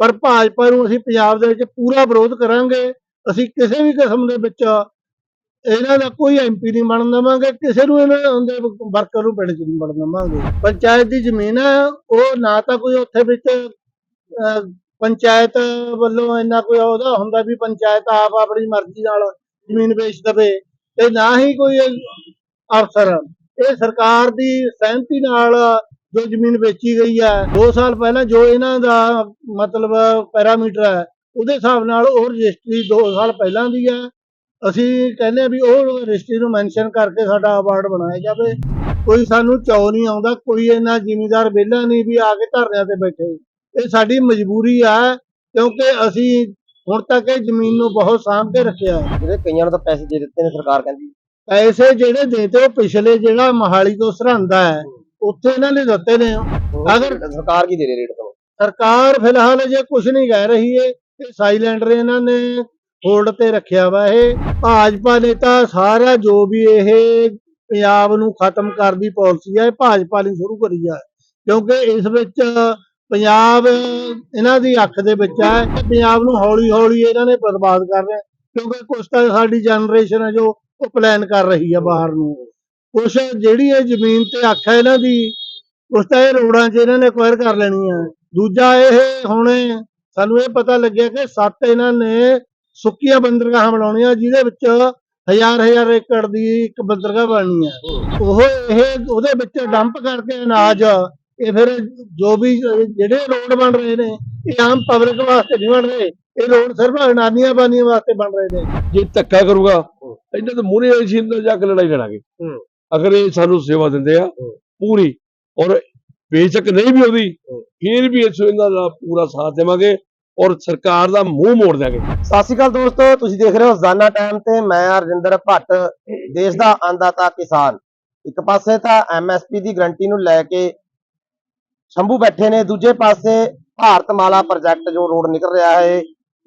ਪਰ ਭਾਜਪਾ ਨੂੰ ਅਸੀਂ ਪੰਜਾਬ ਦੇ ਵਿੱਚ ਪੂਰਾ ਵਿਰੋਧ ਕਰਾਂਗੇ। ਅਸੀਂ ਕਿਸੇ ਵੀ ਕਿਸਮ ਦੇ ਵਿੱਚ ਇਹਨਾਂ ਦਾ ਕੋਈ ਐਮਪੀ ਨਹੀਂ ਬਣਨ ਦੇਵਾਂਗੇ, ਕਿਸੇ ਨੂੰ ਇਹਨਾਂ ਦੇ ਵਰਕਰ ਨੂੰ ਪਿੰਡ ਚ ਨਹੀਂ ਬਣਨ ਦੇਵਾਂਗੇ। ਪੰਚਾਇਤ ਦੀ ਜ਼ਮੀਨ ਹੈ ਉਹ ਨਾ ਤਾਂ ਕੋਈ ਉੱਥੇ ਵਿੱਚ ਪੰਚਾਇਤ ਵੱਲੋਂ ਇੰਨਾ ਕੋਈ ਉਹਦਾ ਹੁੰਦਾ ਵੀ ਪੰਚਾਇਤ ਆਪ ਆਪਣੀ ਮਰਜ਼ੀ ਨਾਲ ਜ਼ਮੀਨ ਵੇਚ ਦਵੇ ਤੇ ਨਾ ਹੀ ਕੋਈ ਅਫਸਰ। ਇਹ ਸਰਕਾਰ ਦੀ ਸਹਿਮਤੀ ਨਾਲ ਜੋ ਜ਼ਮੀਨ ਵੇਚੀ ਗਈ ਹੈ 2 ਸਾਲ ਪਹਿਲਾਂ ਜੋ ਇਹਨਾਂ ਦਾ ਮਤਲਬ ਪੈਰਾਮੀਟਰ ਹੈ ਉਹਦੇ ਹਿਸਾਬ ਨਾਲ ਉਹ ਰਜਿਸਟਰੀ 2 ਸਾਲ ਪਹਿਲਾਂ ਦੀ ਹੈ ਅਸੀਂ ਕਹਿੰਦੇ ਆ ਵੀ ਉਹ ਰਜਿਸਟਰੀ ਨੂੰ ਮੈਂਸ਼ਨ ਕਰਕੇ ਸਾਡਾ ਅਵਾਰਡ ਬਣਾਇਆ ਜਾਵੇ। ਕੋਈ ਸਾਨੂੰ ਚੌ ਨਹੀਂ ਆਉਂਦਾ ਕੋਈ ਇਹਨਾਂ ਜ਼ਿਮੀਦਾਰ ਵਿਹਲਾ ਨਹੀਂ ਵੀ ਆ ਕੇ ਧਰਨਿਆਂ ਤੇ ਬੈਠੇ। ਇਹ ਸਾਡੀ ਮਜਬੂਰੀ ਆ ਕਿਉਂਕਿ ਅਸੀਂ ਹੁਣ ਤੱਕ ਇਹ ਜ਼ਮੀਨ ਨੂੰ ਬਹੁਤ ਸਾਂਭ ਕੇ ਰੱਖਿਆ। ਜਿਹੜੇ ਕਈਆਂ ਨੂੰ ਤਾਂ ਪੈਸੇ ਦੇ ਦਿੱਤੇ ਨੇ ਸਰਕਾਰ ਕਹਿੰਦੀ। ਪੈਸੇ ਜਿਹੜੇ ਦੇਤੇ ਉਹ ਪਿਛਲੇ ਜਿਹੜਾ ਮਹਾਲੀ ਤੋਂ ਸਰਹੰਦਾ ਹੈ ਉੱਥੇ ਇਹਨਾਂ ਨੇ ਦਿੱਤੇ ਨੇ ਅਗਰ- ਸਰਕਾਰ ਕੀ ਦੇ ਰਹੀ ਰੇਟ ਤੋਂ? ਸਰਕਾਰ ਫਿਲਹਾਲ ਜੇ ਕੁਝ ਨਹੀਂ ਕਹਿ ਰਹੀ ਏ ਇਹ ਸਾਈਲੈਂਡਰ ਇਹਨਾਂ ਨੇ ਹੋਲਡ ਤੇ ਰੱਖਿਆ ਵਾ ਇਹ। ਭਾਜਪਾ ਨੇ ਤਾਂ ਸਾਰਾ ਜੋ ਵੀ ਇਹ ਪੰਜਾਬ ਨੂੰ ਖਤਮ ਕਰਨ ਦੀ ਪਾਲਿਸੀ ਹੈ ਇਹ ਭਾਜਪਾ ਨੇ ਸ਼ੁਰੂ ਕਰੀ ਹੈ ਕਿਉਂਕਿ ਇਸ ਵਿੱਚ ਪੰਜਾਬ ਇਹਨਾਂ ਦੀ ਅੱਖ ਦੇ ਵਿੱਚ ਹੈ ਤੇ ਪੰਜਾਬ ਨੂੰ ਹੌਲੀ ਹੌਲੀ ਇਹਨਾਂ ਨੇ ਬਰਬਾਦ ਕਰ ਰਿਹਾ। ਕਿਉਂਕਿ ਕੁਛ ਤਾਂ ਸਾਡੀ ਜਨਰੇਸ਼ਨ ਹੈ ਜੋ ਉਹ ਪਲਾਨ ਕਰ ਰਹੀ ਹੈ ਬਾਹਰ ਨੂੰ। ਕੁਛ ਜਿਹੜੀ ਇਹ ਜ਼ਮੀਨ ਤੇ ਅੱਖ ਹੈ ਇਹਨਾਂ ਦੀ ਕੁਛ ਤਾਂ ਇਹ ਰੋਡਾਂ 'ਚ ਇਹਨਾਂ ਨੇ ਅਕਵਾਇਰ ਕਰ ਲੈਣੀ ਹੈ ਦੂਜਾ ਇਹ ਹੁਣ ਸਾਨੂੰ ਇਹ ਪਤਾ ਲੱਗਿਆ ਕਿ ਸੱਤ ਇਹਨਾਂ ਨੇ ਸੁੱਕੀਆਂ ਬੰਦਰਗਾਹਾਂ ਬਣਾਉਣੀਆਂ ਜਿਹਦੇ ਵਿੱਚ ਹਜ਼ਾਰ ਹਜ਼ਾਰ ਏਕੜ ਦੀ ਇੱਕ ਬੰਦਰਗਾਹ ਬਣਨੀ ਹੈ ਉਹ ਇਹ ਉਹਦੇ ਵਿੱਚ ਡੰਪ ਕਰਕੇ ਅਨਾਜ ਇਹ ਫਿਰ ਜੋ ਵੀ ਜਿਹੜੇ ਰੋਡ ਬਣ ਰਹੇ ਨੇ ਇਹ ਆਮ ਪਬਲਿਕ ਵਾਸਤੇ ਨਹੀਂ ਬਣ ਰਹੇ। ਇਹ ਰੋਡ ਸਿਰਫ ਅਨਾਨੀਆਂ ਬਾਨੀਆਂ ਵਾਸਤੇ ਬਣ ਰਹੇ ਨੇ। ਜੇ ਧੱਕਾ ਕਰੂਗਾ ਇਹਨਾਂ ਦੇ ਮੂਹਰੇ ਨਾਲ ਜਾ ਕੇ ਲੜਾਈ ਲੜਾਂਗੇ। ਅਗਰ ਇਹ ਸਾਨੂੰ ਸੇਵਾ ਦਿੰਦੇ ਆ। ਪੂਰੀ। ਔਰ ਬੇਸ਼ੱਕ ਨਹੀਂ ਵੀ ਉਹਦੀ ਫਿਰ ਵੀ ਇਸ ਇਹਨਾਂ ਦਾ ਪੂਰਾ ਸਾਥ ਦੇਵਾਂਗੇ ਔਰ ਸਰਕਾਰ ਦਾ ਮੂੰਹ ਮੋੜ ਦਿਆਂਗੇ। ਸਤਿ ਸ਼੍ਰੀ ਅਕਾਲ ਦੋਸਤੋ ਤੁਸੀਂ ਦੇਖ ਰਹੇ ਹੋ ਜ਼ਾਨਾ ਟਾਈਮ ਤੇ ਮੈਂ ਰਜਿੰਦਰ ਭੱਟ ਦੇਸ਼ ਦਾ ਅੰਦਾਤਾ ਕਿਸਾਨ। ਇੱਕ ਪਾਸੇ ਤਾਂ ਐਮਐਸਪੀ ਦੀ ਗਰੰਟੀ ਨੂੰ ਲੈ ਕੇ ਸ਼ੰਭੂ ਬੈਠੇ ਨੇ ਦੂਜੇ ਪਾਸੇ ਭਾਰਤਮਾਲਾ ਪ੍ਰੋਜੈਕਟ ਜੋ ਰੋਡ ਨਿਕਲ ਰਿਹਾ ਹੈ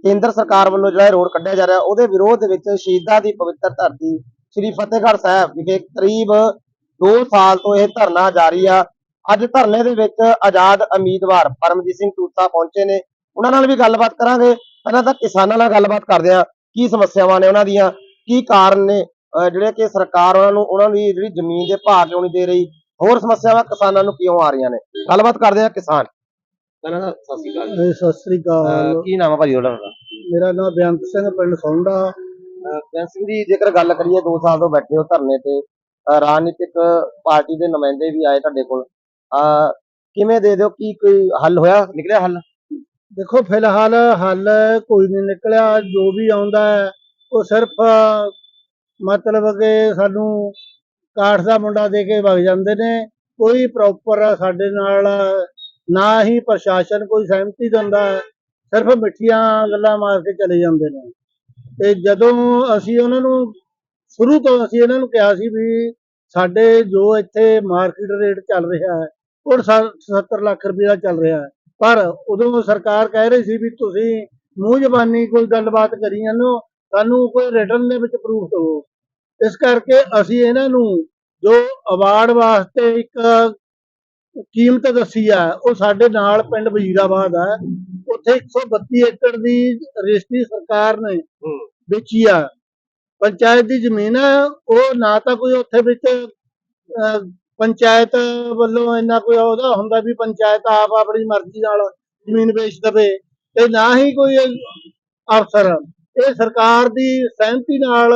ਕੇਂਦਰ ਸਰਕਾਰ ਵੱਲੋਂ ਜਿਹੜਾ ਰੋਡ ਕੱਢਿਆ ਜਾ ਰਿਹਾ ਉਹਦੇ ਵਿਰੋਧ ਦੇ ਵਿੱਚ ਸ਼ਹੀਦਾਂ ਦੀ ਪਵਿੱਤਰ ਧਰਤੀ ਸ੍ਰੀ ਫਤਿਹਗੜ੍ਹ ਸਾਹਿਬ ਵਿਖੇ ਕਰੀਬ 2 ਸਾਲ ਤੋਂ ਇਹ ਧਰਨਾ ਜਾਰੀ ਆ। ਅੱਜ ਧਰਨੇ ਦੇ ਵਿੱਚ ਆਜ਼ਾਦ ਉਮੀਦਵਾਰ ਪਰਮਜੀਤ ਸਿੰਘ ਟੂਟਾ ਪਹੁੰਚੇ ਨੇ। ਉਹਨਾਂ ਨਾਲ ਵੀ ਗੱਲਬਾਤ ਕਰਾਂਗੇ। ਪਹਿਲਾਂ ਤਾਂ ਕਿਸਾਨਾਂ ਨਾਲ ਗੱਲਬਾਤ ਕਰਦੇ ਆ ਕੀ ਸਮੱਸਿਆਵਾਂ ਨੇ ਉਹਨਾਂ ਦੀਆਂ? ਕੀ ਕਾਰਨ ਨੇ? ਜਿਹੜੇ ਕਿ ਸਰਕਾਰ ਉਹਨਾਂ ਨੂੰ ਉਹਨਾਂ ਦੀ ਜਿਹੜੀ ਜ਼ਮੀਨ ਦੇ ਭਾਅ ਕਿਉਂ ਨਹੀਂ ਦੇ ਰਹੀ? ਹੋਰ ਸਮੱਸਿਆਵਾਂ ਕਿਸਾਨਾਂ ਨੂੰ ਕਿਉਂ ਆ ਰਹੀਆਂ ਨੇ? ਗੱਲਬਾਤ ਕਰਦੇ ਆ ਕਿਸਾਨ। ਪਹਿਲਾਂ ਤਾਂ ਸਤਿ ਸ਼੍ਰੀ ਅਕਾਲ। ਸਤਿ ਸ੍ਰੀ ਅਕਾਲ। ਕੀ ਨਾਮ ਆ ਭਾਜੀ ਤੁਹਾਡਾ? ਮੇਰਾ ਨਾਮ ਬੇਅੰਤ ਸਿੰਘ ਪਿੰਡ ਸੌਂਡਾ। ਬੈਂਸ ਸਿੰਘ ਜੀ, ਜੇਕਰ ਗੱਲ ਕਰੀਏ 2 ਸਾਲ ਤੋਂ ਬੈਠੇ ਹੋ ਧਰਨੇ ਤੇ ਰਾਜਨੀਤਿਕ ਪਾਰਟੀ ਦੇ ਨੁਮਾਇੰਦੇ ਵੀ ਆਏ ਤੁਹਾਡੇ ਕੋਲ ਕਿਵੇਂ ਦੇ ਦਿਓ? ਕੀ ਕੋਈ ਹੱਲ ਹੋਇਆ? ਨਿਕਲਿਆ ਹੱਲ? ਦੇਖੋ, ਫਿਲਹਾਲ ਹੱਲ ਕੋਈ ਨਹੀਂ ਨਿਕਲਿਆ। ਜੋ ਵੀ ਆਉਂਦਾ ਹੈ, ਉਹ ਸਿਰਫ ਮਤਲਬ ਕਿ ਸਾਨੂੰ ਕਾਠ ਦਾ ਮੁੰਡਾ ਦੇ ਕੇ ਵਗ ਜਾਂਦੇ ਨੇ। ਕੋਈ ਪ੍ਰੋਪਰ ਸਾਡੇ ਨਾਲ ਨਾ ਹੀ ਪ੍ਰਸ਼ਾਸਨ ਕੋਈ ਸਹਿਮਤੀ ਦਿੰਦਾ ਸਿਰਫ ਮਿੱਠੀਆਂ ਗੱਲਾਂ ਮਾਰ ਕੇ ਚਲੇ ਜਾਂਦੇ ਨੇ। ਤੇ ਜਦੋਂ ਅਸੀਂ ਉਹਨਾਂ ਨੂੰ, ਸ਼ੁਰੂ ਤੋਂ ਅਸੀਂ ਇਹਨਾਂ ਨੂੰ ਕਿਹਾ ਸੀ ਵੀ ਸਾਡੇ ਜੋ ਇੱਥੇ ਮਾਰਕੀਟ ਰੇਟ ਚੱਲ ਰਿਹਾ ਹੈ, ਉਹ 70 ਲੱਖ ਰੁਪਏ ਦਾ ਚੱਲ ਰਿਹਾ ਹੈ। ਪਰ ਉਦੋਂ ਸਰਕਾਰ ਕਹਿ ਰਹੀ ਸੀ ਵੀ ਤੁਸੀਂ ਮੂੰਹ ਜ਼ਬਾਨੀ ਕੋਈ ਗੱਲਬਾਤ ਕਰੀ ਜਾਂਦੇ ਹੋ, ਸਾਨੂੰ ਕੋਈ ਰਿਟਰਨ ਦੇ ਵਿੱਚ ਪ੍ਰੂਫ ਦਿਓ ਇਸ ਕਰਕੇ ਅਸੀਂ ਇਹਨਾਂ ਨੂੰ ਜੋ ਅਵਾਰਡ ਵਾਸਤੇ ਇੱਕ ਕੀਮਤ ਦੱਸੀ ਆ, ਉਹ ਸਾਡੇ ਨਾਲ ਪਿੰਡ ਵਜ਼ੀਰਾਬਾਦ ਆ। ਉੱਥੇ 132 ਏਕੜ ਦੀ ਰਜਿਸਟਰੀ ਸਰਕਾਰ ਨੇ ਵੇਚੀ ਆ। ਪੰਚਾਇਤ ਦੀ ਜ਼ਮੀਨ ਆ ਉਹ ਨਾ ਤਾਂ ਕੋਈ ਉੱਥੇ ਵਿੱਚ ਪੰਚਾਇਤ ਵੱਲੋਂ ਇੰਨਾ ਕੋਈ ਉਹਦਾ ਹੁੰਦਾ ਵੀ ਪੰਚਾਇਤ ਆਪ ਆਪਣੀ ਮਰਜ਼ੀ ਨਾਲ ਜ਼ਮੀਨ ਵੇਚ ਦਵੇ ਤੇ ਨਾ ਹੀ ਕੋਈ ਅਫਸਰ। ਇਹ ਸਰਕਾਰ ਦੀ ਸਹਿਮਤੀ ਨਾਲ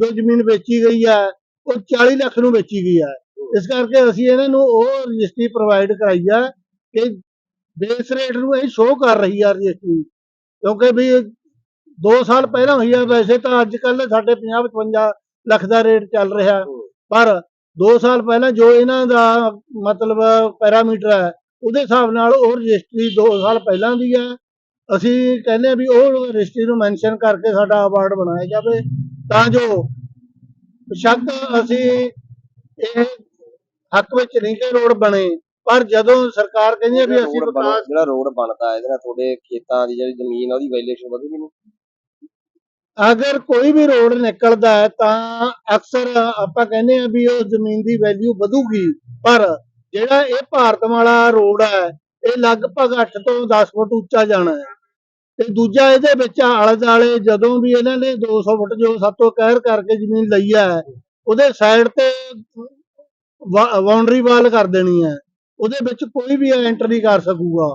ਜੋ ਜ਼ਮੀਨ ਵੇਚੀ ਗਈ ਹੈ ਉਹ 40 ਲੱਖ ਨੂੰ ਵੇਚੀ ਗਈ ਹੈ। ਇਸ ਕਰਕੇ ਅਸੀਂ ਇਹਨਾਂ ਨੂੰ ਉਹ ਰਜਿਸਟਰੀ ਪ੍ਰੋਵਾਈਡ ਕਰਾਈ ਹੈ ਕਿ ਬੇਸ ਰੇਟ ਨੂੰ ਇਹ ਸ਼ੋਅ ਕਰ ਰਹੀ ਹੈ ਰਜਿਸਟਰੀ ਕਿਉਂਕਿ ਵੀ 2 ਸਾਲ ਪਹਿਲਾਂ ਹੋਈ ਆ, ਵੈਸੇ ਤਾਂ ਅੱਜ ਕੱਲ ਸਾਡੇ 50 55 ਲੱਖ ਦਾ ਰੇਟ ਚੱਲ ਰਿਹਾ। ਪਰ 2 ਸਾਲ ਪਹਿਲਾਂ ਜੋ ਇਹਨਾਂ ਦਾ ਮਤਲਬ ਪੈਰਾਮੀਟਰ ਹੈ, ਉਹਦੇ ਹਿਸਾਬ ਨਾਲ ਉਹ ਰਜਿਸਟਰੀ 2 ਸਾਲ ਪਹਿਲਾਂ ਦੀ ਹੈ। ਅਸੀਂ ਕਹਿੰਦੇ ਵੀ ਉਹ ਰਜਿਸਟਰੀ ਨੂੰ ਮੈਂਸ਼ਨ ਕਰਕੇ ਸਾਡਾ ਅਵਾਰਡ ਬਣਾਇਆ ਜਾਵੇ। ਤਾਂ ਜੋ ਬੇਸ਼ੱਕ ਅਸੀਂ ਇਹ ਹੱਕ ਵਿੱਚ ਨਹੀਂ ਕਿ ਰੋਡ ਬਣੇ। ਪਰ ਜਦੋਂ ਸਰਕਾਰ ਕਹਿੰਦੀ ਹੈ ਵੀ ਅਸੀਂ ਰੋਡ ਬਣ- ਵਿਕਾਸ ਜਿਹੜਾ ਰੋਡ ਬਣਦਾ ਇਹਦੇ ਨਾਲ ਤੁਹਾਡੇ ਖੇਤਾਂ ਦੀ ਜਿਹੜੀ ਜ਼ਮੀਨ ਆ ਉਹਦੀ ਵੈਲਿਊਏਸ਼ਨ ਵਧੂਗੀ ਨਹੀਂ? ਅਗਰ ਕੋਈ ਵੀ ਰੋਡ ਨਿਕਲਦਾ ਹੈ ਤਾਂ ਅਕਸਰ ਆਪਾਂ ਕਹਿੰਦੇ ਆ ਵੀ ਉਹ ਜ਼ਮੀਨ ਦੀ ਵੈਲਿਊ ਵਧੂਗੀ। ਪਰ ਜਿਹੜਾ ਇਹ ਭਾਰਤ ਵਾਲਾ ਰੋਡ ਹੈ ਇਹ ਲਗਭਗ 8 ਤੋਂ 10 ਫੁੱਟ ਉੱਚਾ ਜਾਣਾ ਹੈ। ਤੇ ਦੂਜਾ ਇਹਦੇ ਵਿੱਚ ਆਲੇ ਦੁਆਲੇ ਜਦੋਂ ਵੀ ਇਹਨਾਂ ਨੇ 200 ਫੁੱਟ ਜੋ ਸਾਤੋਂ ਕਹਿਰ ਕਰਕੇ ਜ਼ਮੀਨ ਲਈ ਹੈ ਉਹਦੇ ਸਾਈਡ ਤੇ ਬਾਉਂਡਰੀ ਵਾਲ ਕਰ ਦੇਣੀ ਹੈ। ਉਹਦੇ ਵਿੱਚ ਕੋਈ ਵੀ ਐਂਟਰ ਨਹੀਂ ਕਰ ਸਕੂਗਾ।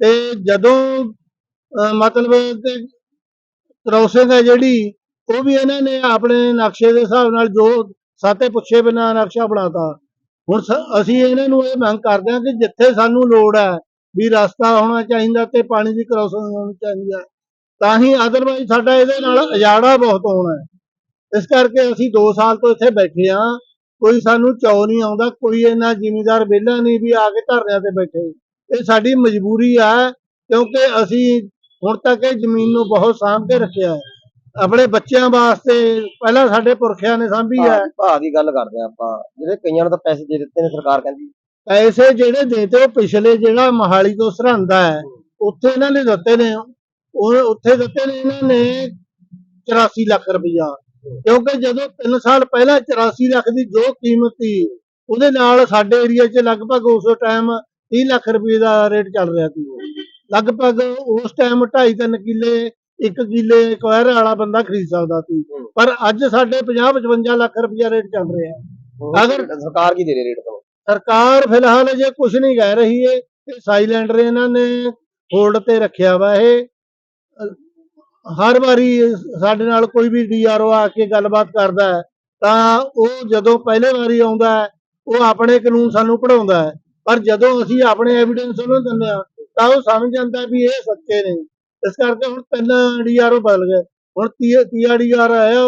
ਤੇ ਜਦੋਂ ਮਤਲਬ ਕਿ ਕ੍ਰੋਸਿੰਗ ਹੈ ਜਿਹੜੀ, ਉਹ ਵੀ ਇਹਨਾਂ ਨੇ ਆਪਣੇ ਨਕਸ਼ੇ ਦੇ ਹਿਸਾਬ ਨਾਲ ਜੋ ਸਾਤੇ ਪੁੱਛੇ ਬਿਨਾਂ ਨਕਸ਼ਾ ਬਣਾਤਾ। ਹੁਣ ਅਸੀਂ ਇਹਨਾਂ ਨੂੰ ਇਹ ਮੰਗ ਕਰਦੇ ਹਾਂ ਕਿ ਜਿੱਥੇ ਸਾਨੂੰ ਲੋੜ ਹੈ ਵੀ ਰਸਤਾ ਹੋਣਾ ਚਾਹੀਦਾ ਤੇ ਪਾਣੀ ਦੀ ਕ੍ਰੋਸਿੰਗ ਹੋਣੀ ਚਾਹੀਦੀ ਹੈ, ਤਾਂ ਹੀ ਅਦਰਵਾਈਜ਼ ਸਾਡਾ ਇਹਦੇ ਨਾਲ ਉਜਾੜਾ ਬਹੁਤ ਹੋਣਾ ਇਸ ਕਰਕੇ ਅਸੀਂ 2 ਸਾਲ ਤੋਂ ਇੱਥੇ ਬੈਠੇ ਹਾਂ। ਕੋਈ ਸਾਨੂੰ ਚੌ ਨਹੀਂ ਆਉਂਦਾ ਕੋਈ ਇਹਨਾਂ ਜ਼ਿਮੀਦਾਰ ਵਿਹਲਾ ਨਹੀਂ ਵੀ ਆ ਕੇ ਧਰਨਿਆਂ ਤੇ ਬੈਠੇ। ਇਹ ਸਾਡੀ ਮਜਬੂਰੀ ਹੈ ਕਿਉਂਕਿ ਅਸੀਂ ਹੁਣ ਤੱਕ ਇਹ ਜ਼ਮੀਨ ਨੂੰ ਬਹੁਤ ਸਾਂਭ ਕੇ ਰੱਖਿਆ ਹੈ। ਆਪਣੇ ਬੱਚਿਆਂ ਵਾਸਤੇ ਪਹਿਲਾਂ ਸਾਡੇ ਪੁਰਖਿਆਂ ਨੇ ਸਾਂਭੀ ਹੈ। ਭਾਅ ਦੀ ਗੱਲ ਕਰਦੇ ਆ ਆਪਾਂ। ਜਿਹੜੇ ਕਈਆਂ ਨੂੰ ਤਾਂ ਪੈਸੇ ਦੇ ਦਿੱਤੇ ਨੇ ਸਰਕਾਰ ਕਹਿੰਦੀ। ਪੈਸੇ ਜਿਹੜੇ ਦੇਤੇ ਉਹ ਪਿਛਲੇ ਜਿਹੜਾ ਮਹਾਲੀ ਤੋਂ ਸਰਹੰਦਾ ਹੈ ਉੱਥੇ ਇਹਨਾਂ ਨੇ ਦਿੱਤੇ ਨੇ। ਉਹ ਉੱਥੇ ਦਿੱਤੇ ਨੇ ਇਹਨਾਂ ਨੇ 84 ਲੱਖ ਰੁਪਇਆ ਕਿਉਂਕਿ ਜਦੋਂ 3 ਸਾਲ ਪਹਿਲਾਂ 84 ਲੱਖ ਦੀ ਜੋ ਕੀਮਤ ਸੀ ਉਹਦੇ ਨਾਲ ਸਾਡੇ ਏਰੀਆ 'ਚ ਲਗਭਗ ਉਸ ਟਾਈਮ 30 ਲੱਖ ਰੁਪਏ ਦਾ ਰੇਟ ਚੱਲ ਰਿਹਾ ਸੀ। ਲਗਭਗ ਉਸ ਟਾਈਮ 2.5 3 ਕਿੱਲੇ ਇੱਕ ਕਿੱਲੇ ਕੁਆਰ ਵਾਲਾ ਬੰਦਾ ਖਰੀਦ ਸਕਦਾ ਸੀ। ਪਰ ਅੱਜ ਸਾਡੇ 50 55 ਲੱਖ ਰੁਪਇਆ ਰੇਟ ਚੱਲ ਰਿਹਾ ਹੈ। ਅਗਰ- ਸਰਕਾਰ ਕੀ ਦੇ ਰਹੀ ਰੇਟ ਤੋਂ ਸਰਕਾਰ ਫਿਲਹਾਲ ਅਜੇ ਕੁਝ ਨਹੀਂ ਕਹਿ ਰਹੀ ਏ ਸਾਈਲੈਂਡਰ ਇਹਨਾਂ ਨੇ ਹੋਲਡ ਤੇ ਰੱਖਿਆ ਵਾ ਇਹ। ਹਰ ਵਾਰੀ ਸਾਡੇ ਨਾਲ ਕੋਈ ਵੀ ਡੀਆਰਓ ਆ ਕੇ ਗੱਲਬਾਤ ਕਰਦਾ ਹੈ, ਤਾਂ ਉਹ ਜਦੋਂ ਪਹਿਲੇ ਵਾਰੀ ਆਉਂਦਾ ਹੈ, ਉਹ ਆਪਣੇ ਕਾਨੂੰਨ ਸਾਨੂੰ ਪੜਾਉਂਦਾ ਹੈ। ਪਰ ਜਦੋਂ ਅਸੀਂ ਆਪਣੇ ਐਵੀਡੈਂਸ ਉਹਨੂੰ ਦਿੰਦੇ ਆ ਤਾਂ ਉਹ ਸਮਝ ਜਾਂਦਾ ਵੀ ਇਹ ਸੱਚੇ ਨੇ। ਇਸ ਕਰਕੇ ਹੁਣ ਤਿੰਨ ਡੀਆਰਓ ਬਦਲ ਗਏ। ਹੁਣ ਤੀਆ ਤੀਆ ਡੀਆਰ ਆਇਆ,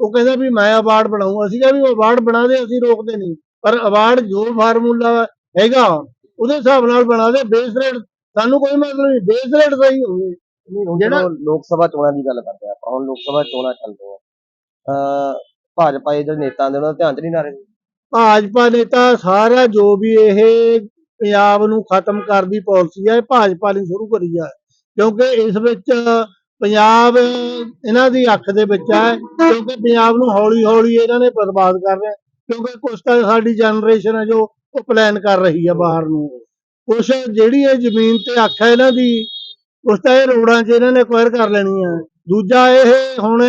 ਉਹ ਕਹਿੰਦਾ ਵੀ ਮੈਂ ਅਵਾਰਡ ਬਣਾਉਂ ਅਸੀਂ ਕਿਹਾ ਵੀ ਅਵਾਰਡ ਬਣਾ ਦੇ, ਅਸੀਂ ਰੋਕਦੇ ਨਹੀਂ। ਪਰ ਅਵਾਰਡ ਜੋ ਫਾਰਮੂਲਾ ਹੈਗਾ, ਉਹਦੇ ਹਿਸਾਬ ਨਾਲ ਬਣਾ ਦੇ। ਬੇਸ ਰੇਟ ਸਾਨੂੰ ਕੋਈ ਮਤਲਬ ਨਹੀਂ ਬੇਸ ਰੇਟ ਸਹੀ ਹੋਵੇ। ਜਿਹੜਾ- ਲੋਕ ਸਭਾ ਚੋਣਾਂ ਦੀ ਗੱਲ ਕਰਦੇ ਆ ਆਪਾਂ ਹੁਣ ਲੋਕ ਸਭਾ ਚੋਣਾਂ ਚੱਲ ਰਹੀਆਂ ਅਹ ਭਾਜਪਾ ਦੇ ਜਿਹੜੇ ਨੇਤਾ ਨੇ ਉਹਨਾਂ ਦਾ ਧਿਆਨ ਚ ਨਹੀਂ ਨਾ ਰਹੇ? ਭਾਜਪਾ ਨੇਤਾ ਸਾਰਾ ਜੋ ਵੀ ਇਹ ਪੰਜਾਬ ਨੂੰ ਖਤਮ ਕਰਨ ਦੀ ਪਾਲਿਸੀ ਹੈ ਇਹ ਭਾਜਪਾ ਨੇ ਸ਼ੁਰੂ ਕਰੀ ਹੈ ਕਿਉਂਕਿ ਇਸ ਵਿੱਚ ਪੰਜਾਬ ਇਹਨਾਂ ਦੀ ਅੱਖ ਦੇ ਵਿੱਚ ਹੈ ਕਿਉਂਕਿ ਪੰਜਾਬ ਨੂੰ ਹੌਲੀ ਹੌਲੀ ਇਹਨਾਂ ਨੇ ਬਰਬਾਦ ਕਰ ਰਿਹਾ। ਕਿਉਂਕਿ ਕੁਛ ਤਾਂ ਸਾਡੀ ਜਨਰੇਸ਼ਨ ਹੈ ਜੋ ਉਹ ਪਲਾਨ ਕਰ ਰਹੀ ਹੈ ਬਾਹਰ ਨੂੰ। ਕੁਛ ਜਿਹੜੀ ਇਹ ਜ਼ਮੀਨ ਤੇ ਅੱਖ ਹੈ ਇਹਨਾਂ ਦੀ ਕੁਛ ਤਾਂ ਇਹ ਰੋਡਾਂ 'ਚ ਇਹਨਾਂ ਨੇ ਅਕਵਾਇਰ ਕਰ ਲੈਣੀ ਹੈ ਦੂਜਾ ਇਹ ਹੁਣੇ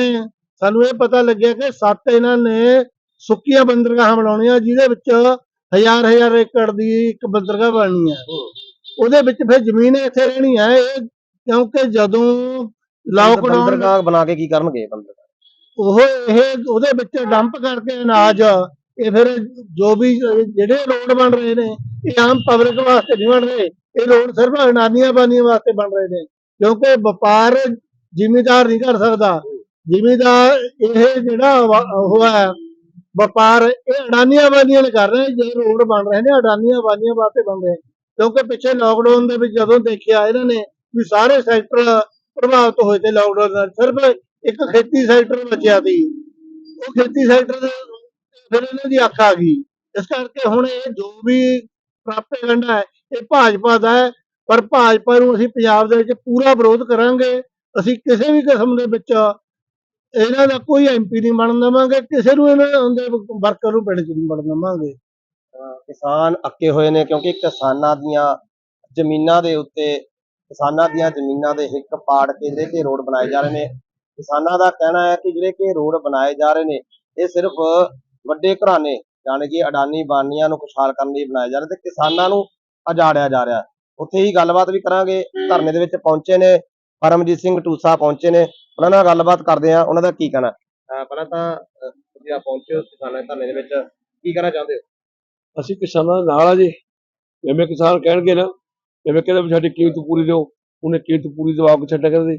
ਸਾਨੂੰ ਇਹ ਪਤਾ ਲੱਗਿਆ ਕਿ ਸੱਤ ਇਹਨਾਂ ਨੇ ਸੁੱਕੀਆਂ ਬੰਦਰਗਾਹਾਂ ਬਣਾਉਣੀਆਂ ਜਿਹਦੇ ਵਿੱਚ ਹਜ਼ਾਰ ਹਜ਼ਾਰ ਏਕੜ ਦੀ ਇੱਕ ਬੰਦਰਗਾਹ ਬਣਨੀ ਹੈ। ਉਹਦੇ ਵਿੱਚ ਫਿਰ ਜ਼ਮੀਨ ਇੱਥੇ ਰਹਿਣੀ ਹੈ ਇਹ ਕਿਉਂਕਿ ਜਦੋਂ ਲਾਕਡਾਊਨ ਬੰਦਰਗਾਹ ਬਣਾ ਕੇ ਕੀ ਕਰਨਗੇ ਬੰਦਰਗਾਹ ਉਹ ਇਹ ਉਹਦੇ ਵਿੱਚ ਡੰਪ ਕਰਕੇ ਅਨਾਜ ਇਹ ਫਿਰ ਜੋ ਵੀ ਜਿਹੜੇ ਰੋਡ ਬਣ ਰਹੇ ਨੇ ਇਹ ਆਮ ਪਬਲਿਕ ਵਾਸਤੇ ਨਹੀਂ ਬਣ ਰਹੇ। ਇਹ ਰੋਡ ਸਿਰਫ ਅਨਾਨੀਆਂ ਬਾਨੀਆਂ ਵਾਸਤੇ ਬਣ ਰਹੇ ਨੇ, ਕਿਉਂਕਿ ਵਪਾਰ ਜ਼ਿਮੀਦਾਰ ਨਹੀਂ ਕਰ ਸਕਦਾ। ਜ਼ਿਮੀਦਾਰ ਇਹ ਜਿਹੜਾ ਉਹ ਹੈ, ਵਪਾਰ ਇਹ ਅਡਾਨੀਆਂ ਬਾਨੀਆਂ ਨੇ ਕਰ ਰਹੇ ਜੇ ਰੋਡ ਬਣ ਰਹੇ ਨੇ, ਅਡਾਨੀਆਂ ਬਾਨੀਆਂ ਵਾਸਤੇ ਬਣ ਰਹੇ। ਕਿਉਂਕਿ ਪਿੱਛੇ ਲਾਕਡਾਊਨ ਦੇ ਵਿੱਚ ਜਦੋਂ ਦੇਖਿਆ ਇਹਨਾਂ ਨੇ ਵੀ ਸਾਰੇ ਸੈਕਟਰ ਪ੍ਰਭਾਵਿਤ ਹੋਏ ਤੇ ਲਾਕਡਾਊਨ ਨਾਲ, ਸਿਰਫ ਇੱਕ ਖੇਤੀ ਸੈਕਟਰ ਬਚਿਆ ਸੀ। ਉਹ ਖੇਤੀ ਸੈਕਟਰ ਦੇ ਫਿਰ ਇਹਨਾਂ ਦੀ ਅੱਖ ਆ ਗਈ। ਇਸ ਕਰਕੇ ਹੁਣ ਇਹ ਜੋ ਵੀ ਪ੍ਰਾਪੇਗੰਡਾ ਹੈ ਇਹ ਭਾਜਪਾ ਦਾ ਹੈ, ਪਰ ਭਾਜਪਾ ਨੂੰ ਅਸੀਂ ਪੰਜਾਬ ਦੇ ਵਿੱਚ ਪੂਰਾ ਵਿਰੋਧ ਕਰਾਂਗੇ। ਅਸੀਂ ਕਿਸੇ ਵੀ ਕਿਸਮ ਦੇ ਵਿੱਚ ਇਹਨਾਂ ਦਾ ਕੋਈ ਐਮਪੀ ਨਹੀਂ ਬਣਨ ਦੇਵਾਂਗੇ, ਕਿਸੇ ਨੂੰ ਇਹਨਾਂ ਦੇ ਵਰਕਰ ਨੂੰ ਪਿੰਡ ਚ ਨਹੀਂ ਬਣਨ ਦੇਵਾਂਗੇ। ਕਿਸਾਨ ਅੱਕੇ ਹੋਏ ਨੇ, ਕਿਉਂਕਿ ਕਿਸਾਨਾਂ ਦੀਆਂ ਜ਼ਮੀਨਾਂ ਦੇ ਉੱਤੇ, ਕਿਸਾਨਾਂ ਦੀਆਂ ਜ਼ਮੀਨਾਂ ਦੇ ਹਿੱਕ ਪਾੜ ਕੇ ਜਿਹੜੇ ਕਿ ਰੋਡ ਬਣਾਏ ਜਾ ਰਹੇ ਨੇ। ਕਿਸਾਨਾਂ ਦਾ ਕਹਿਣਾ ਹੈ ਕਿ ਜਿਹੜੇ ਕਿ ਰੋਡ ਬਣਾਏ ਜਾ ਰਹੇ ਨੇ, ਇਹ ਸਿਰਫ ਵੱਡੇ ਘਰਾਣੇ ਯਾਨੀ ਕਿ ਅਡਾਨੀ ਬਾਨੀਆਂ ਨੂੰ ਖੁਸ਼ਹਾਲ ਕਰਨ ਲਈ ਬਣਾਏ ਜਾ ਰਹੇ ਤੇ ਕਿਸਾਨਾਂ ਨੂੰ ਅਜਾੜਿਆ ਜਾ ਰਿਹਾ। ਉੱਥੇ ਹੀ ਗੱਲਬਾਤ ਵੀ ਕਰਾਂਗੇ। ਧਰਨੇ ਦੇ ਵਿੱਚ ਪਹੁੰਚੇ ਨੇ ਪਰਮਜੀਤ ਸਿੰਘ ਟੂਸਾ ਪਹੁੰਚੇ ਨੇ। ਉਹਨਾਂ ਨਾਲ ਗੱਲਬਾਤ ਕਰਦੇ ਆ ਉਹਨਾਂ ਦਾ ਕੀ ਕਹਿਣਾ? ਪਹਿਲਾਂ ਤਾਂ ਤੁਸੀਂ ਆ ਪਹੁੰਚੇ ਹੋ ਕਿਸਾਨਾਂ ਦੇ ਧਰਨੇ ਦੇ ਵਿੱਚ। ਕੀ ਕਹਿਣਾ ਚਾਹੁੰਦੇ ਹੋ? ਅਸੀਂ ਕਿਸਾਨਾਂ ਦੇ ਨਾਲ ਆ ਜੀ। ਜਿਵੇਂ ਕਿਸਾਨ ਕਹਿਣਗੇ ਨਾ ਜਿਵੇਂ ਕਹਿੰਦੇ ਵੀ ਸਾਡੀ ਕੀਮਤ ਪੂਰੀ ਦਿਓ ਉਹਨੇ ਕੀਮਤ ਪੂਰੀ ਦਵਾ ਕੇ ਛੱਡਿਆ ਕਰਦੇ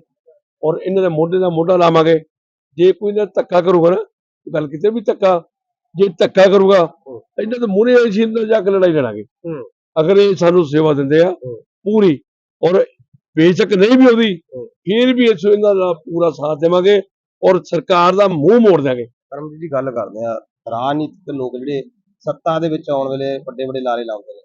ਔਰ ਇਹਨਾਂ ਦੇ ਮੋਢੇ ਦਾ ਮੋਢਾ ਲਾਵਾਂਗੇ। ਜੇ ਕੋਈ ਨਾ ਧੱਕਾ ਕਰੂਗਾ ਨਾ ਗੱਲ ਕਿਤੇ ਵੀ ਧੱਕਾ ਜੇ ਧੱਕਾ ਕਰੂਗਾ ਇਹਨਾਂ ਦੇ ਮੂਹਰੇ ਅਸੀਂ ਇਹਨਾਂ ਜਾ ਕੇ ਲੜਾਈ ਲੜਾਂਗੇ। ਅਗਰ ਇਹ ਸਾਨੂੰ ਸੇਵਾ ਦਿੰਦੇ ਆ। ਪੂਰੀ ਔਰ ਬੇਸ਼ੱਕ ਨਹੀਂ ਵੀ ਆਉਂਦੀ ਫਿਰ ਵੀ ਅਸੀਂ ਇਹਨਾਂ ਦਾ ਪੂਰਾ ਸਾਥ ਦੇਵਾਂਗੇ ਔਰ ਸਰਕਾਰ ਦਾ ਮੂੰਹ ਮੋੜ ਦਿਆਂਗੇ। ਪਰਮਜੀਤ ਜੀ ਗੱਲ ਕਰਦੇ ਆ ਰਾਜਨੀਤਿਕ ਲੋਕ ਜਿਹੜੇ ਸੱਤਾ ਦੇ ਵਿੱਚ ਆਉਣ ਵੇਲੇ ਵੱਡੇ ਵੱਡੇ ਲਾਰੇ ਲਾਉਂਦੇ ਨੇ।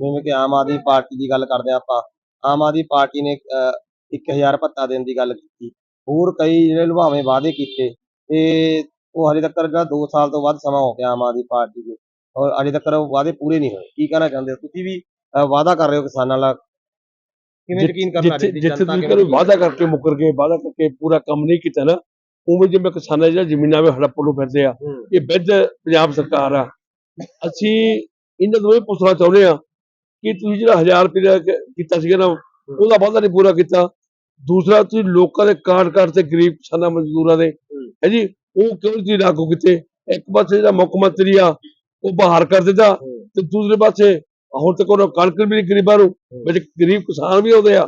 ਜਿਵੇਂ ਕਿ ਆਮ ਆਦਮੀ ਪਾਰਟੀ ਦੀ ਗੱਲ ਕਰਦੇ ਆ ਆਪਾਂ ਆਮ ਆਦਮੀ ਪਾਰਟੀ ਨੇ ਅਹ, 1000 ਭੱਤਾ ਦੇਣ ਦੀ ਗੱਲ ਕੀਤੀ। ਹੋਰ ਕਈ ਜਿਹੜੇ ਲੁਭਾਵੇਂ ਵਾਅਦੇ ਕੀਤੇ ਤੇ ਉਹ ਹਜੇ ਤੱਕ ਜਿਹੜਾ 2 ਸਾਲ ਤੋਂ ਵੱਧ ਸਮਾਂ ਹੋ ਗਿਆ ਆਮ ਆਦਮੀ ਪਾਰਟੀ ਨੂੰ ਔਰ ਅਜੇ ਤੱਕ ਉਹ ਵਾਅਦੇ ਪੂਰੇ ਨਹੀਂ ਹੋਏ। ਕੀ ਕਹਿਣਾ ਚਾਹੁੰਦੇ ਹੋ? ਤੁਸੀਂ ਵੀ ਵਾਅਦਾ ਕਰ ਰਹੇ ਹੋ ਕਿਸਾਨਾਂ ਨਾਲ? ਕਿਵੇਂ ਜਿੱਥੇ- ਯਕੀਨ ਕਰਨ ਜਿੱਥੇ ਜਿੱਥੇ ਤੁਸੀਂ ਕਹਿੰਦੇ ਵਾਅਦਾ ਕਰਕੇ ਮੁੱਕਰ ਗਏ ਵਾਅਦਾ ਕਰਕੇ ਪੂਰਾ ਕੰਮ ਨਹੀਂ ਕੀਤਾ ਨਾ ਉਵੇਂ ਜਿਵੇਂ ਕਿਸਾਨਾਂ ਜਿਹੜਾ ਜ਼ਮੀਨਾਂ ਵਿੱਚ ਹੜੱਪ ਨੂੰ ਫਿਰਦੇ ਆ ਇਹ ਵਿਦ ਪੰਜਾਬ ਸਰਕਾਰ ਆ। ਅਸੀਂ ਇਹਨਾਂ ਤੋਂ ਇਹ ਪੁੱਛਣਾ ਚਾਹੁੰਦੇ ਆ ਕਿ ਤੁਸੀਂ ਜਿਹੜਾ 1000 ਰੁਪਏ ਦਾ ਕ- ਕੀਤਾ ਸੀਗਾ ਨਾ ਉਹਦਾ ਵਾਅਦਾ ਨਹੀਂ ਪੂਰਾ ਕੀਤਾ। ਦੂਸਰਾ ਤੁਸੀਂ ਲੋਕਾਂ ਦੇ ਕਾਰਡ ਕਾਰਡ ਤੇ ਗਰੀਬ ਕਿਸਾਨਾਂ ਮਜ਼ਦੂਰਾਂ ਦੇ ਹੈ। ਜੀ ਉਹ ਕਿਉਂ ਨਹੀਂ ਲਾਗੂ ਕੀਤੇ ਇੱਕ ਪਾਸੇ ਜਿਹੜਾ ਮੁੱਖ ਮੰਤਰੀ ਆ ਉਹ ਬਾਹਰ ਕਰ ਦਿੱਤਾ ਤੇ ਦੂਸਰੇ ਪਾਸੇ ਹੁਣ ਤੱਕ ਉਹ ਕਣਕ ਵੀ ਨਹੀਂ ਗਰੀਬਾਂ ਨੂੰ ਵਿੱਚ ਗਰੀਬ ਕਿਸਾਨ ਵੀ ਆਉਂਦੇ ਆ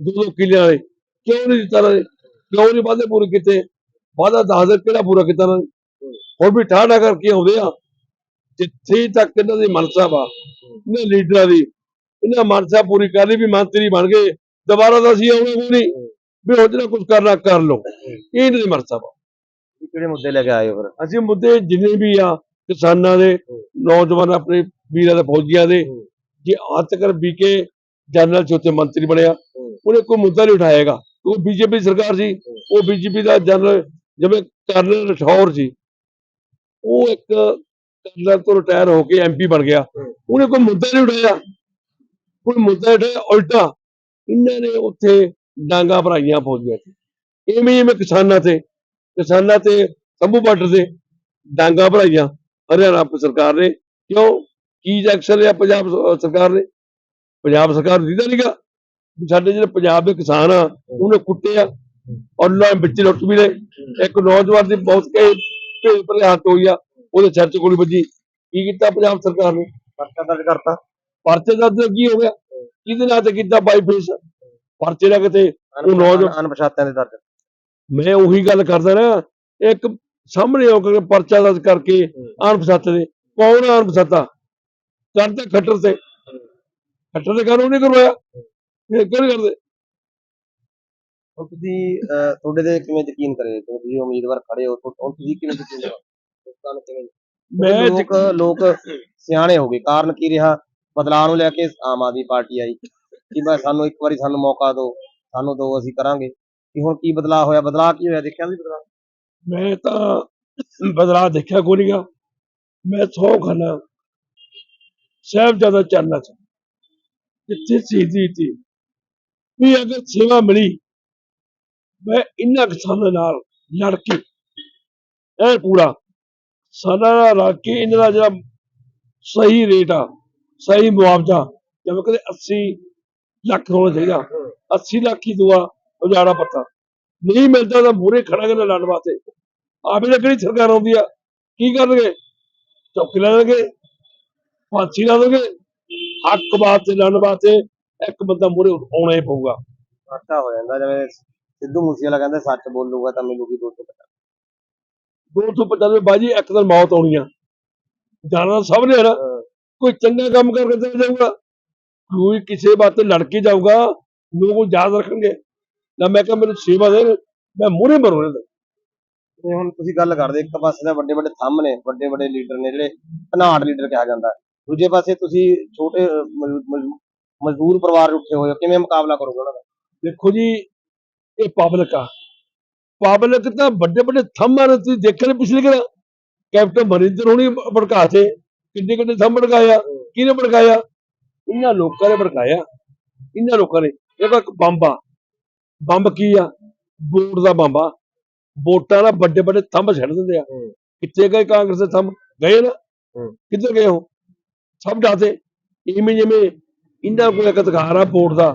ਦੋ ਦੋ ਕਿੱਲਿਆਂ ਵਾਲੇ। ਕਿਉਂ ਨਹੀਂ ਦਿੱਤਾ ਨੇ? ਕਿਉਂ ਨਹੀਂ ਵਾਅਦੇ ਪੂਰੇ ਕੀਤੇ? ਵਾਅਦਾ ਦੱਸ ਕਿਹੜਾ ਪੂਰਾ ਕੀਤਾ ਨੇ? ਹੁਣ ਵੀ ਠਾਠਾ ਕਰਕੇ ਆਉਂਦੇ ਆ। ਜਿੱਥੇ ਤੱਕ ਇਹਨਾਂ ਦੀ ਮਨਸਾ ਵਾ ਇਹਨਾਂ ਲੀਡਰਾਂ ਦੀ ਇਹਨਾਂ ਮਨਸਾ ਪੂਰੀ ਕਰ ਲਈ ਵੀ ਮੰਤਰੀ ਬਣ ਗਏ। ਦੁਬਾਰਾ ਤਾਂ ਅਸੀਂ ਆਉਣਾ ਕੋਈ ਨਹੀਂ। ਵੀ ਉਹ ਜਿਹੜਾ ਕੁਝ ਕਰਨਾ ਕਰ ਲਓ। ਇਹ ਇਹਨਾਂ ਦੀ ਮਨਸਾ ਵਾ। ਕਿਹੜੇ ਮੁੱਦੇ ਲੈ ਕੇ ਆਏ ਹੋ ਫਿਰ? ਅਸੀਂ ਮੁੱਦੇ ਜਿੰਨੇ ਵੀ ਆ ਕਿਸਾਨਾਂ ਦੇ ਨੌਜਵਾਨ ਆਪਣੇ ਵੀਰਾਂ ਦੇ ਫੌਜੀਆਂ ਦੇ ਜੇ ਤੱਕ ਬੀਕੇ ਜਨਰਲ ਚੌਥੇ ਮੰਤਰੀ ਬਣਿਆ ਉਹਨੇ ਕੋਈ ਮੁੱਦਾ ਨਹੀਂ ਉਠਾਏਗਾ। ਉਹ ਬੀਜੇਪੀ ਸਰਕਾਰ ਸੀ ਉਹ ਬੀਜੇਪੀ ਦਾ ਜਨਰਲ ਜਿਵੇਂ ਕਰਨਲ ਰਠੌਰ ਸੀ ਉਹ ਇੱਕ ਕਰਨਲ ਤੋਂ ਰਿਟਾਇਰ ਹੋ ਕੇ ਐਮਪੀ ਬਣ ਗਿਆ। ਉਹਨੇ ਕੋਈ ਮੁੱਦਾ ਨਹੀਂ ਉਠਾਇਆ। ਕੋਈ ਮੁੱਦਾ ਉਠਾਇਆ ਉਲਟਾ ਇਹਨਾਂ ਨੇ ਉੱਥੇ ਡਾਂਗਾ ਭਰਾਈਆਂ ਫੌਜੀਆਂ ਤੇ। ਇਵੇਂ ਜਿਵੇਂ ਕਿਸਾਨਾਂ ਤੇ ਕਿਸਾਨਾਂ ਤੇ ਸੰਭੂ ਬਾਰਡਰ ਤੇ ਡਾਂਗਾ ਭਰਾਈਆਂ ਹਰਿਆਣਾ ਸਰਕਾਰ ਨੇ। ਕਿਉਂ? ਕੀ ਐਕਸ਼ਨ ਲਿਆ ਪੰਜਾਬ ਸਰਕਾਰ ਨੇ? ਪੰਜਾਬ ਸਰਕਾਰ ਦੀਦਾ ਨਹੀਂਗਾ ਸਾਡੇ ਜਿਹੜੇ ਪੰਜਾਬ ਦੇ ਕਿਸਾਨ ਆ ਉਹਨੇ ਕੁੱਟਿਆ ਔਰ ਲੋਕਾਂ ਵਿੱਚ ਲੁੱਟ ਵੀ ਲਏ। ਇੱਕ ਨੌਜਵਾਨ ਦੀ ਬਹੁਤ ਕੇ ਭੇਦ ਭਰਿਆਤ ਹੋਈ ਆ ਉਹਦੇ ਸਿਰ 'ਚ ਗੋਲੀ ਵੱਜੀ। ਕੀ ਕੀਤਾ ਪੰਜਾਬ ਸਰਕਾਰ ਨੇ? ਪਰਚਾ ਦਰਜ ਕਰਤਾ। ਪਰਚੇ ਦਾ ਤਾਂ ਕੀ ਹੋ ਗਿਆ? ਕਿਹਦੇ ਨਾਂ ਤੇ ਕੀਤਾ ਬਾਈ ਫੇਸ ਪਰਚੇ ਦਾ ਕਿਤੇ ਉਹ ਨੌਜਵਾਨ ਅਨਪਛਾਤਿਆਂ ਦੇ ਦਰਜ। ਮੈਂ ਉਹੀ ਗੱਲ ਕਰਦਾ ਨਾ ਇੱਕ ਸਾਹਮਣੇ ਹੋ ਕੇ ਪਰਚਾ ਦਰਜ ਕਰਕੇ ਅਣਪਛਾਤੇ ਦੇ ਕੌਣ ਆ? ਅਣਪਛਾਤਾ ਕਰਦਾ ਖੱਟਰ ਤੇ। ਖੱਟਰ ਦੇ ਕਾਨੂੰਨ ਨਹੀਂ ਕਰਵਾਇਆ? ਇਹ ਕਿਉਂ ਕਰਦੇ? ਤੁਸੀਂ ਤੁਹਾਡੇ ਤੇ ਕਿਵੇਂ ਯਕੀਨ ਕਰੇ? ਤੁਸੀਂ ਉਮੀਦਵਾਰ ਖੜੇ ਹੋ ਤੁਸੀਂ ਕਿਵੇਂ ਯਕੀਨ ਕਰੋ ਲੋਕਾਂ ਨੂੰ ਕਿਵੇਂ? ਮੈਂ ਲੋਕ ਲੋਕ ਸਿਆਣੇ ਹੋ ਗਏ। ਕਾਰਨ ਕੀ ਰਿਹਾ? ਬਦਲਾਅ ਨੂੰ ਲੈ ਕੇ ਆਮ ਆਦਮੀ ਪਾਰਟੀ ਆਈ। ਕਿ ਬਸ ਸਾਨੂੰ ਇੱਕ ਵਾਰੀ ਸਾਨੂੰ ਮੌਕਾ ਦਿਓ। ਸਾਨੂੰ ਦਿਓ ਅਸੀਂ ਕਰਾਂਗੇ। ਕਿ ਹੁਣ ਕੀ ਬਦਲਾਅ ਹੋਇਆ? ਬਦਲਾਅ ਕੀ ਹੋਇਆ? ਦੇਖਿਆ ਨਹੀਂ ਬਦਲਾਅ? ਮੈਂ ਤਾਂ ਬਦਲਾਅ ਦੇਖਿਆ ਕੋਈ ਨਹੀਂਗਾ ਮੈਂ ਸੌ ਖਾਨਾ। ਸਾਹਿਬ ਜ਼ਿਆਦਾ ਚੜਨਾ ਚ। ਜਿੱਥੇ ਸੀਦੀ ਸੀ। ਵੀ ਅਗਰ ਸੇਵਾ ਮਿਲੀ, ਮੈਂ ਇਹਨਾਂ ਕਿਸਾਨਾਂ ਨਾਲ ਲੜ ਕੇ, ਇਹ ਪੂਰਾ। ਸਾਡਾ ਨਾਲ ਰਲ ਕੇ ਇਹਨਾਂ ਦਾ ਜਿਹੜਾ ਸਹੀ ਰੇਟ ਆ, ਸਹੀ ਮੁਆਵਜ਼ਾ, ਜਿਵੇਂ ਕਹਿੰਦੇ 80 ਲੱਖ ਹੋਣਾ ਚਾਹੀਦਾ 80 ਲੱਖ ਹੀ ਦੁਆ। ਉਜਾੜਾ ਪੱਤਾ। ਨਹੀਂ ਮਿਲਦਾ ਤਾਂ ਮੂਰੇ ਖੜਾ ਕੇ ਲੜਨ ਵਾਸਤੇ। ਆਪੇ ਤਾਂ ਕਿਹੜੀ ਸਰਕਾਰ ਆਉਂਦੀ ਆ? ਕੀ ਕਰਨਗੇ? ਚੌਕੀ ਲਾ ਦੇਣਗੇ ਫਾਂਸੀ ਲਾ ਦੇਣਗੇ? ਹੱਕ ਵਾਸਤੇ ਲੜਨ ਵਾਸਤੇ ਇੱਕ ਬੰਦਾ ਮੂਰੇ ਆਉਣਾ ਹੀ ਪਊਗਾ। ਆਟਾ ਹੋ ਜਾਂਦਾ ਜਿਵੇਂ ਸਿੱਧੂ ਮੂਸੇਵਾਲਾ ਕਹਿੰਦਾ ਸੱਚ ਬੋਲੂਗਾ ਤਾਂ ਮਿਲੂਗੀ 250 295 ਬਾਜੀ ਇੱਕ ਦਿਨ ਮੌਤ ਆਉਣੀ ਆ। ਜਾਣਾ ਸਭ ਨੇ ਨਾ ਕੋਈ ਚੰਗਾ ਕੰਮ ਕਰਕੇ ਚਲਾ ਜਾਊਗਾ। ਕੋਈ ਕਿਸੇ ਬਾਤ ਲੜ ਕੇ ਜਾਊਗਾ ਲੋਕ ਯਾਦ ਰੱਖਣਗੇ। ਨਾ ਮੈਂ ਕਿਹਾ ਮੈਨੂੰ ਸੇਵਾ ਦੇ ਮੈਂ ਮੂਰੇ ਮਰੂੰ ਇਹਦੇ। ਤੇ ਹੁਣ ਤੁਸੀਂ ਗੱਲ ਕਰਦੇ ਇੱਕ ਪਾਸੇ ਤਾਂ ਵੱਡੇ ਵੱਡੇ ਥੰਮ ਨੇ ਵੱਡੇ ਵੱਡੇ ਲੀਡਰ ਨੇ ਜਿਹੜੇ ਘਨਾੜ ਲੀਡਰ ਕਿਹਾ ਜਾਂਦਾ ਹੈ। ਦੂਜੇ ਪਾਸੇ ਤੁਸੀਂ ਛੋਟੇ ਅਹ, ਮਜ਼- ਮਜ਼- ਮਜ਼ਦੂਰ ਪਰਿਵਾਰ ਉੱਠੇ ਹੋਏ ਹੋ ਕਿਵੇਂ ਮੁਕਾਬਲਾ ਕਰੋਗੇ ਉਹਨਾਂ ਦਾ? ਦੇਖੋ ਜੀ ਇਹ ਪਬਲਿਕ ਆ। ਪਬਲਿਕ ਤਾਂ ਵੱਡੇ ਵੱਡੇ ਥੰਮਾਂ ਨੇ ਤੁਸੀਂ ਦੇਖਿਆ ਨੇ ਪਿਛਲੇ ਕਿਹੜਾ ਕੈਪਟਨ ਮਰਿੰਦਰ ਹੋਣੀ ਭੜਕਾ ਤੇ ਕਿੰਨੇ ਕਿੰਨੇ ਥੰਮ ਭੜਕਾਇਆ ਕਿਹਨੇ ਭੜਕਾਇਆ ਇਹਨਾਂ ਲੋਕਾਂ ਨੇ ਭੜਕਾਇਆ। ਇਹਨਾਂ ਲੋਕਾਂ ਨੇ ਇਹ ਇੱਕ ਬੰਬ ਆ। ਬੰਬ ਕੀ ਆ? ਵੋਟ ਦਾ ਬੰਬ ਆ। ਵੋਟਾਂ ਦਾ ਵੱਡੇ ਵੱਡੇ ਥੰਮ ਛੱਡ ਦਿੰਦੇ ਆ। ਕਿੱਥੇ ਗਏ ਕਾਂਗਰਸ ਦੇ ਥੰਮ ਗਏ ਨਾ। ਹੂੰ। ਕਿੱਧਰ ਗਏ ਉਹ? ਸਭ ਡਾਤੇ ਇਵੇਂ ਜਿਵੇਂ ਇਹਨਾਂ ਕੋਲ ਇੱਕ ਅਧਿਕਾਰ ਆ ਵੋਟ ਦਾ।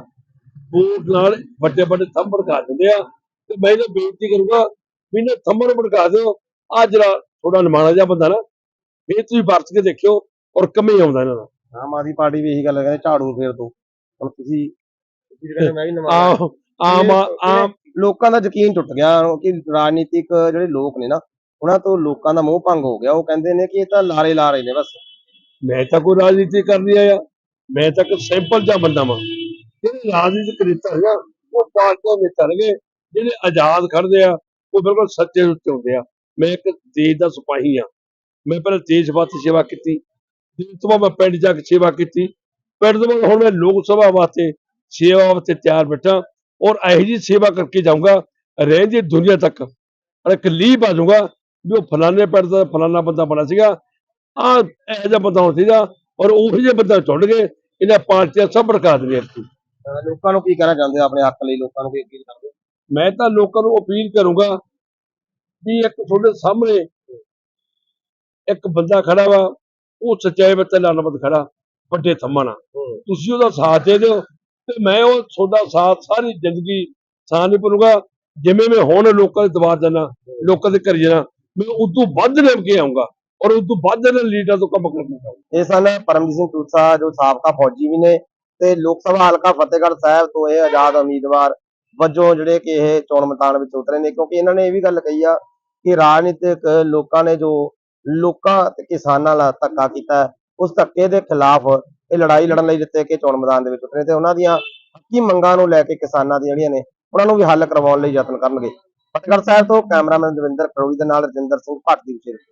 ਵੋਟ ਨਾਲ ਵੱਡੇ ਵੱਡੇ ਥੰਮ ਭੜਕਾ ਦਿੰਦੇ ਆ। ਤੇ ਮੈਂ ਇਹਨਾਂ ਬੇਨਤੀ ਕਰੂੰਗਾ ਵੀ ਇਹਨਾਂ ਥੰਮਾਂ ਨੂੰ ਭੜਕਾ ਦਿਓ। ਆ ਜਿਹੜਾ ਥੋੜਾ ਨਿਮਾਣਾ ਜਿਹਾ ਬੰਦਾ ਨਾ ਇਹ ਤੁਸੀਂ ਵਰਤ ਕੇ ਦੇਖਿਓ ਔਰ ਕਮੇ ਆਉਂਦਾ ਇਹਨਾਂ ਦਾ। ਆਮ ਆਦਮੀ ਪਾਰਟੀ ਵੀ ਇਹੀ ਗੱਲ ਕਹਿੰਦੇ ਝਾੜੂ ਫੇਰ ਦੋ। ਹੁਣ ਤੁਸੀਂ ਤੁਸੀਂ ਕਹਿੰਦੇ ਮੈਂ ਵੀ ਨਵਾਂ ਆਮ ਆਮ ਲੋਕਾਂ ਦਾ ਯਕੀਨ ਟੁੱਟ ਗਿਆ ਕਿ ਰਾਜਨੀਤਿਕ ਜਿਹੜੇ ਲੋਕ ਨੇ ਨਾ ਉਹਨਾਂ ਤੋਂ ਲੋਕਾਂ ਦਾ ਮੋਹ ਭੰਗ ਹੋ ਗਿਆ। ਉਹ ਕਹਿੰਦੇ ਨੇ ਕਿ ਇਹ ਤਾਂ ਲਾਰੇ ਲਾ ਰਹੇ ਨੇ ਬਸ। ਮੈਂ ਤਾਂ ਕੋਈ ਰਾਜਨੀਤੀ ਕਰਨੀ ਆਇਆ। ਮੈਂ ਤਾਂ ਇੱਕ ਸਿੰਪਲ ਜਿਹਾ ਬੰਦਾ ਵਾਂ। ਜਿਹੜੇ ਰਾਜਨੀਤਿਕ ਨੇਤਾ ਹੈਗਾ ਉਹ ਪਾਰਟੀਆਂ ਨੇਤਾ ਨੇ ਜਿਹੜੇ ਆਜ਼ਾਦ ਖੜਦੇ ਆ ਉਹ ਬਿਲਕੁਲ ਸੱਚੇ ਉੱਤੇ ਹੁੰਦੇ ਆ। ਮੈਂ ਇੱਕ ਦੇਸ਼ ਦਾ ਸਿਪਾਹੀ ਆ। ਮੈਂ ਪਹਿਲਾਂ ਦੇਸ਼ ਵਾਸਤੇ ਸੇਵਾ ਕੀਤੀ। ਦੇਸ਼ ਤੋਂ ਮੈਂ ਪਿੰਡ ਜਾ ਕੇ ਸੇਵਾ ਕੀਤੀ। ਪਿੰਡ ਤੋਂ ਬਾਅਦ ਹੁਣ ਮੈਂ ਲੋਕ ਸਭਾ ਵਾਸਤੇ ਸੇਵਾ ਵਾਸਤੇ ਤਿਆਰ ਬੈਠਾ। ਔਰ ਇਹੋ ਜਿਹੀ ਸੇਵਾ ਕਰਕੇ ਜਾਊਂਗਾ ਰਹਿੰਦੀ ਦੁਨੀਆ ਤੱਕ। ਔਰ ਇੱਕ ਲੀਪ ਆ ਜਾਊਗਾ ਵੀ ਉਹ ਫਲਾਣੇ ਪਿੰਡ ਦਾ ਫਲਾਣਾ ਬੰਦਾ ਬਣਾ ਸੀਗਾ ਆ ਇਹੋ ਜਿਹਾ ਬੰਦਾ ਹੋਣਾ ਚਾਹੀਦਾ ਔਰ ਉਹੋ ਜਿਹੇ ਬੰਦਾ ਚੁਣ ਗਏ ਇਹਨਾਂ ਪਾਰਟੀਆਂ ਸਭ ਭੜਕਾ ਦੇਣੀਆਂ ਅਹ ਲੋਕਾਂ ਨੂੰ ਕੀ ਕਹਿਣਾ ਚਾਹੁੰਦੇ ਆਪਣੇ ਹੱਕ ਲਈ ਲੋਕਾਂ ਨੂੰ ਕੀ ਅਪੀਲ ਕਰਦੇ ਮੈਂ ਤਾਂ ਲੋਕਾਂ ਨੂੰ ਅਪੀਲ ਕਰੂੰਗਾ ਵੀ ਇੱਕ ਤੁਹਾਡੇ ਸਾਹਮਣੇ ਇੱਕ ਬੰਦਾ ਖੜਾ ਵਾ ਉਹ ਸੱਚਾਈ ਵਿੱਚ ਲਾਨਮਤ ਖੜਾ ਵੱਡੇ ਥੰਮਾਂ ਨਾਲ। ਤੁਸੀਂ ਉਹਦਾ ਸਾਥ ਦੇ ਦਿਓ ਤੇ ਮੈਂ ਉਹ ਤੁਹਾਡਾ ਸਾਥ ਸਾਰੀ ਜ਼ਿੰਦਗੀ ਸਾਥ ਨਹੀਂ ਭੁੱਲੂਗਾ। ਜਿਵੇਂ ਮੈਂ ਹੁਣ ਲੋਕਾਂ ਦੇ ਦਵਾਰ ਜਾਣਾ ਲੋਕਾਂ ਦੇ ਘਰ ਜਾਣਾ ਮੈਂ ਉਦੋਂ ਵੱਧ ਨਿਭ ਕੇ ਆਉਂਗਾ ਔਰ ਉਦੋਂ ਵੱਧ ਇਹਨਾਂ ਲੀਡਰਾਂ ਤੋਂ ਕੰਮ ਕਰਨਾ ਚਾਹੂੰਗਾ। ਇਹ ਸਨ ਪਰਮਜੀਤ ਸਿੰਘ ਟੂਸਾ ਜੋ ਸਾਬਕਾ ਫੌਜੀ ਵੀ ਨੇ ਤੇ ਲੋਕ ਸਭਾ ਹਲਕਾ ਫਤਿਹਗੜ੍ਹ ਸਾਹਿਬ ਤੋਂ ਇਹ ਆਜ਼ਾਦ ਉਮੀਦਵਾਰ ਵਜੋਂ ਜਿਹੜੇ ਕਿ ਇਹ ਚੋਣ ਮੈਦਾਨ ਵਿੱਚ ਉਤਰੇ ਨੇ, ਕਿਉਂਕਿ ਇਹਨਾਂ ਨੇ ਇਹ ਵੀ ਗੱਲ ਕਹੀ ਆ ਕਿ ਰਾਜਨੀਤਿਕ ਲੋਕਾਂ ਨੇ ਜੋ ਲੋਕਾਂ ਤੇ ਕਿਸਾਨਾਂ ਨਾਲ ਧੱਕਾ ਕੀਤਾ, ਉਸ ਧੱਕੇ ਦੇ ਖਿਲਾਫ ਇਹ ਲੜਾਈ ਲੜਨ ਲਈ ਜਿੱਤੇ ਕਿ ਚੋਣ ਮੈਦਾਨ ਦੇ ਵਿੱਚ ਉਤਰੇ ਤੇ ਉਹਨਾਂ ਦੀਆਂ ਹੱਕੀ ਮੰਗਾਂ ਨੂੰ ਲੈ ਕੇ ਕਿਸਾਨਾਂ ਦੀਆਂ ਜਿਹੜੀਆਂ ਨੇ, ਉਹਨਾਂ ਨੂੰ ਵੀ ਹੱਲ ਕਰਵਾਉਣ ਲਈ ਯਤਨ ਕਰਨਗੇ। ਫਤਿਹਗੜ੍ਹ ਸਾਹਿਬ ਤੋਂ ਕੈਮਰਾਮੈਨ ਦਵਿੰਦਰ ਖਰੋੜੀ ਦੇ ਨਾਲ ਰਜਿੰਦਰ ਸਿੰਘ ਭੱਟ ਦੀ ਵਿਸ਼ੇਸ਼